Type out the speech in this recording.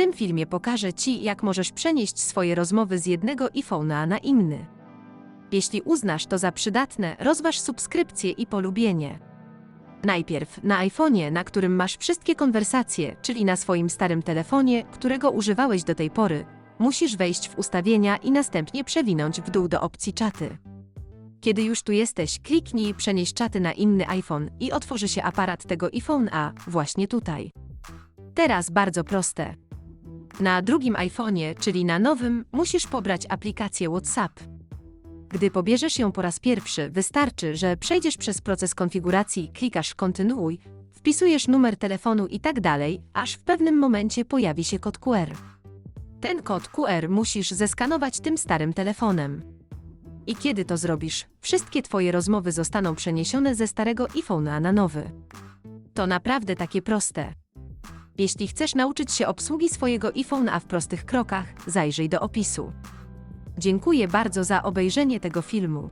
tym filmie pokażę Ci, jak możesz przenieść swoje rozmowy z jednego iPhone'a na inny. Jeśli uznasz to za przydatne, rozważ subskrypcję i polubienie. Najpierw na iPhone'ie, na którym masz wszystkie konwersacje, czyli na swoim starym telefonie, którego używałeś do tej pory, musisz wejść w ustawienia i następnie przewinąć w dół do opcji czaty. Kiedy już tu jesteś, kliknij Przenieść czaty na inny iPhone i otworzy się aparat tego iPhone A właśnie tutaj. Teraz bardzo proste. Na drugim iPhone'ie, czyli na nowym, musisz pobrać aplikację WhatsApp. Gdy pobierzesz ją po raz pierwszy, wystarczy, że przejdziesz przez proces konfiguracji, klikasz kontynuuj, wpisujesz numer telefonu i tak dalej, aż w pewnym momencie pojawi się kod QR. Ten kod QR musisz zeskanować tym starym telefonem. I kiedy to zrobisz, wszystkie Twoje rozmowy zostaną przeniesione ze starego iPhone'a na nowy. To naprawdę takie proste. Jeśli chcesz nauczyć się obsługi swojego iPhone'a w prostych krokach, zajrzyj do opisu. Dziękuję bardzo za obejrzenie tego filmu.